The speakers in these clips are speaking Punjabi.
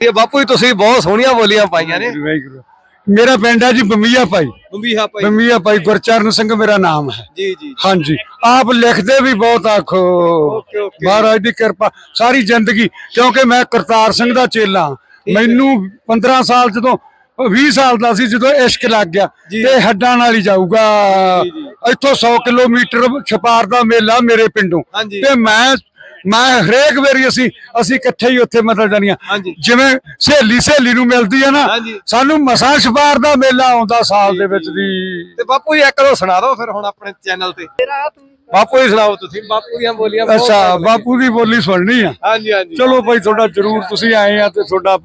ਇਹ ਬਾਪੂ ਜੀ ਤੁਸੀਂ ਬਹੁਤ ਸੋਹਣੀਆਂ ਬੋਲੀਆਂ ਪਾਈਆਂ ਨੇ ਵਾਹਿਗੁਰੂ ਮੇਰਾ ਪਿੰਡ ਹੈ ਜੀ ਬੰਮੀਆ ਭਾਈ ਬੰਬੀਹਾ ਭਾਈ ਬੰਮੀਆ ਭਾਈ ਗੁਰਚਰਨ ਸਿੰਘ ਮੇਰਾ ਨਾਮ ਹੈ ਜੀ ਜੀ ਹਾਂਜੀ ਆਪ ਲਿਖਦੇ ਵੀ ਬਹੁਤ ਆਖੋ ਓਕੇ, ਓਕੇ। ਮਹਾਰਾਜ ਦੀ ਕਿਰਪਾ ਸਾਰੀ ਜ਼ਿੰਦਗੀ ਕਿਉਂਕਿ ਮੈਂ ਕਰਤਾਰ ਸਿੰਘ ਦਾ ਚੇਲਾ ਹਾਂ। ਮੈਨੂੰ 15 ਸਾਲ ਜਦੋਂ 20 ਸਾਲ ਦਾ ਸੀ ਜਦੋਂ ਇਸ਼ਕ ਲੱਗ ਗਿਆ ਜੀ। ਤੇ ਹੱਡਾਂ ਨਾਲ ਹੀ ਜਾਊਗਾ ਜੀ, ਜੀ। ਇੱਥੋਂ 100 ਕਿਲੋਮੀਟਰ ਛਪਾਰ ਦਾ ਮੇਲਾ ਮੇਰੇ ਪਿੰਡੋਂ ਹਾਂਜੀ। ਤੇ ਮੈਂ ਮੈਂ ਹਰੇਕ ਵਾਰੀ ਅਸੀਂ ਅਸੀਂ ਇਕੱਠੇ ਹੀ ਉੱਥੇ ਮਤਲਬ ਜਾਨੀਆਂ। ਜਿਵੇਂ ਸਹੇਲੀ ਸਹੇਲੀ ਨੂੰ ਮਿਲਦੀ ਹੈ ਨਾ। ਸਾਨੂੰ ਮਸਾਂ ਛਪਾਰ ਦਾ ਮੇਲਾ ਆਉਂਦਾ ਸਾਲ ਦੇ ਵਿੱਚ ਦੀ। ਤੇ ਬਾਪੂ ਜੀ ਇੱਕ ਦੋ ਸੁਣਾ ਦਿਓ ਫਿਰ ਹੁਣ ਆਪਣੇ ਚੈਨਲ ਤੇ। ਬਾਪੂ ਜੀ ਸੁਣਾਓ ਤੁਸੀਂ ਬਾਪੂ ਦੀਆਂ ਬੋਲੀਆਂ ਬਹੁਤ ਅੱਛਾ। ਬਾਪੂ ਦੀ ਬੋਲੀ ਸੁਣਨੀ ਆ। ਹਾਂਜੀ ਹਾਂਜੀ। ਚਲੋ ਭਾਈ ਤੁਹਾਡਾ ਜਰੂਰ ਤੁਸੀਂ ਆਏ ਆ ਤੇ ਤੁਹਾਡਾ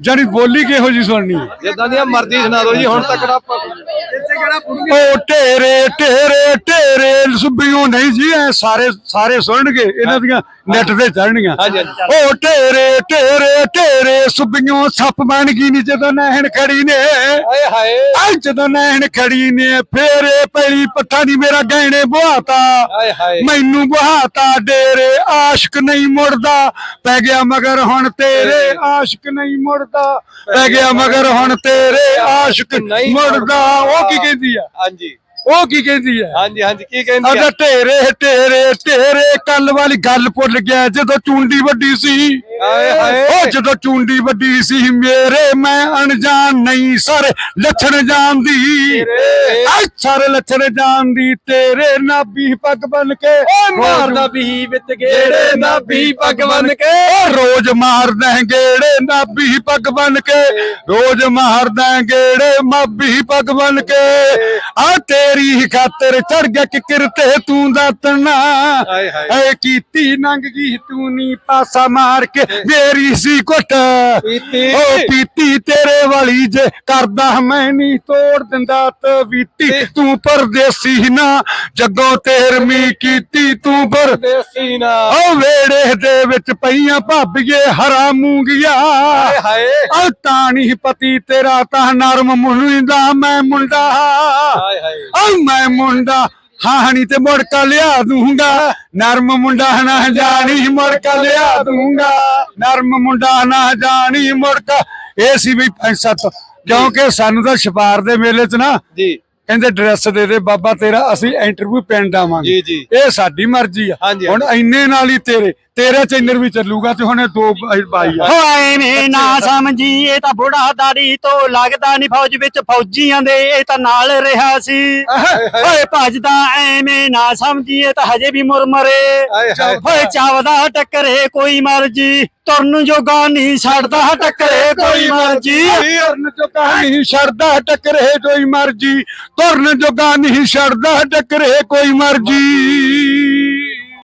ਜਾਣੀ ਬੋਲੀ ਕਿਹੋ ਜੀ ਸੁਣਨੀ? ਆ ਜਿੱਦਾਂ ਦੀਆਂ ਮਰਜ਼ੀ ਸੁਣਾ ਦਿਓ ਜੀ ਹੁਣ ਤੱਕ ਦਾ ਆਪਾਂ ਉਹ ਢੇਰੇ ਢੇਰੇ ਢੇਰੇ ਸੁਬੀਓ ਨਹੀਂ ਜੀ ਐ ਸਾਰੇ ਸਾਰੇ ਸੁਣਨਗੇ ਇਹਨਾਂ ਦੀਆਂ ਨੈਟ ਤੇ ਚੜਨਗੀਆਂ। ਉਹ ਢੇਰੇ ਢੇਰੇ ਢੇਰੇ ਸੁਬੀਓ ਸੱਪ ਬਣ ਗਈ ਨੀ ਜਦੋਂ ਨਹਿਣ ਖੜੀ ਨੇ। ਹਾਏ ਆ ਜਦੋਂ ਨਹਿਣ ਖੜੀ ਨੇ ਫੇਰੇ ਪੈਲੀ ਪੱਠਾ ਨਹੀਂ ਮੇਰਾ ਗਹਿਣੇ ਬੁਹਾਤਾ। ਹਾਏ ਮੈਨੂੰ ਬਹਾਤਾ ਡੇਰੇ ਆਸ਼ਕ ਨਹੀਂ ਮੁੜਦਾ। ਪੈ ਗਿਆ ਮਗਰ ਹੁਣ ਤੇਰੇ ਆਸ਼ਕ ਨਹੀਂ ਮੁੜਦਾ। ਪੈ ਗਿਆ ਮਗਰ ਹੁਣ ਤੇਰੇ ਆਸ਼ਕ ਨਹੀਂ ਮੁੜਦਾ। ਉਹ ਕੀ ਕਹਿੰਦੀ ਆ? ਹਾਂਜੀ। ਉਹ ਕੀ ਕਹਿੰਦੀ ਆ ਹਾਂਜੀ ਹਾਂਜੀ ਕੀ ਕਹਿੰਦੀ ਆ ਢੇਰੇ ਢੇਰੇ ਢੇਰੇ ਕੱਲ ਵਾਲੀ ਗੱਲ ਭੁੱਲ ਗਿਆ ਜਦੋਂ ਚੁੰਡੀ ਵੱਡੀ ਸੀ। ਹਾਏ। ਉਹ ਜਦੋਂ ਚੁੰਡੀ ਵੱਡੀ ਸੀ ਮੇਰੇ ਮੈਂ ਅਣਜਾਣ ਨਹੀਂ ਸਾਰੇ ਲੱਛਣ ਜਾਣਦੀ। ਤੇਰੇ। ਸਾਰੇ ਲੱਛਣ ਜਾਣਦੀ ਤੇਰੇ ਨਾਭੀ ਪੱਗ ਬਨ ਕੇ। ਮਾਰਦਾ ਵੀ ਵਿੱਚ ਗੇੜੇ ਨਾਭੀ ਪੱਗ ਬੰਨ ਕੇ। ਓ ਰੋਜ਼ ਮਾਰਦਾ ਹੈ ਗੇੜੇ ਨਾਭੀ ਪੱਗ ਬਨ ਕੇ। ਰੋਜ਼ ਮਾਰਦਾ ਹੈ ਗੇੜੇ ਮਾਭੀ ਪੱਗ ਬਨ ਕੇ। ਆ ਤੇਰੀ ਖਾਤਰ ਚੜ ਗਿਆ ਕਿਕਰ ਤੇ ਤੂੰ ਹਾਏ ਹਾਏ। ਐ ਕੀਤੀ ਨੰਗ ਗਈ ਤੂੰ ਨੀ ਪਾਸਾ ਮਾਰ ਕੇ ਮੇਰੀ ਸੀ ਘੁੱਟ ਪੀਤੀ। ਓ ਪੀਤੀ ਤੇਰੇ ਵਾਲੀ ਜੇ ਕਰਦਾ ਮੈਂ ਨਹੀਂ ਤੋੜ ਦਿੰਦਾ ਤਵੀਤੀ। ਤੂੰ ਪਰਦੇਸੀ ਨਾ ਜੱਗੋਂ ਤੇਰਮੀ ਕੀਤੀ ਤੂੰ ਪਰ। ਦੇਸੀ ਨਾ। ਓ ਵੇੜੇ ਦੇ ਵਿੱਚ ਪਈਆਂ ਭਾਬੀਏ ਹਰਾ ਮੂੰਗੀਆਂ। ਹਾਏ ਹਾਏ। ਓ ਤਾਣੀ ਪਤੀ ਤੇਰਾ ਤਾਂ ਨਰਮ ਮੁੰਡਾ ਮੈਂ ਮੁੰਡਾ। ਹਾਏ ਹਾਏ। ਓ ਮੈਂ ਮੁੰਡਾ ਹਾਹਣੀ ਤੇ ਮੁੜਕਾ ਲਿਆ ਦੂੰਗਾ। ਨਰਮ ਮੁੰਡਾ ਨਾ ਜਾਣੀ ਮੁੜਕਾ ਲਿਆ ਦੂੰਗਾ। ਨਰਮ ਮੁੰਡਾ ਨਾ ਜਾਣੀ ਮੁੜਕਾ। ਇਹ ਸੀ ਵੀ ਪੰਜ ਸੱਤ। ਕਿਉਂਕਿ ਸਾਨੂੰ ਤਾਂ ਛਪਾਰ ਦੇ ਮੇਲੇ 'ਚ ਨਾ ਜੀ। ਕਹਿੰਦੇ ਡਰੈਸ ਦੇ ਦੇ ਬਾਬਾ ਤੇਰਾ ਅਸੀਂ ਇੰਟਰਵਿਊ ਪਿੰਡ ਆਵਾਂਗੇ। ਜੀ ਜੀ। ਇਹ ਸਾਡੀ ਮਰਜ਼ੀ ਆ। ਹਾਂਜੀ, ਹੁਣ ਇੰਨੇ ਨਾਲ ਹੀ ਤੇਰੇ ਤੇਰਾ ਚੈਨਲ ਵੀ ਚੱਲੂਗਾ ਤੇ ਹੁਣ ਇਹ ਦੋ ਬਾਈ ਆ। ਹੋ ਐਵੇਂ ਨਾ ਸਮਝੀ ਇਹ ਤਾਂ ਬੁੜਾ ਦਾੜੀ ਤੋਂ ਲੱਗਦਾ ਨਹੀਂ ਫੌਜ ਵਿੱਚ ਫੌਜੀਆਂ ਦੇ ਇਹ ਤਾਂ ਨਾਲ ਰਿਹਾ ਸੀ। ਓਏ ਭੱਜਦਾ ਐਵੇਂ ਨਾ ਸਮਝੀ ਇਹ ਤਾਂ ਹਜੇ ਵੀ ਮੁਰਮਰੇ। ਹਾਏ ਹਾਏ ਓਏ ਚਾਵਦਾ ਟੱਕਰੇ ਕੋਈ ਮਰਜ਼ੀ। ਤੁਰਨ ਜੋਗਾ ਨਹੀਂ ਛੱਡਦਾ ਟੱਕਰੇ ਕੋਈ ਮਰਜ਼ੀ। ਤੁਰਨ ਜੋਗਾ ਨਹੀਂ ਛੱਡਦਾ ਟੱਕਰੇ ਕੋਈ ਮਰਜ਼ੀ। ਤੁਰਨ ਜੋਗਾ ਨਹੀਂ ਛੱਡਦਾ ਟੱਕਰੇ ਕੋਈ ਮਰਜ਼ੀ।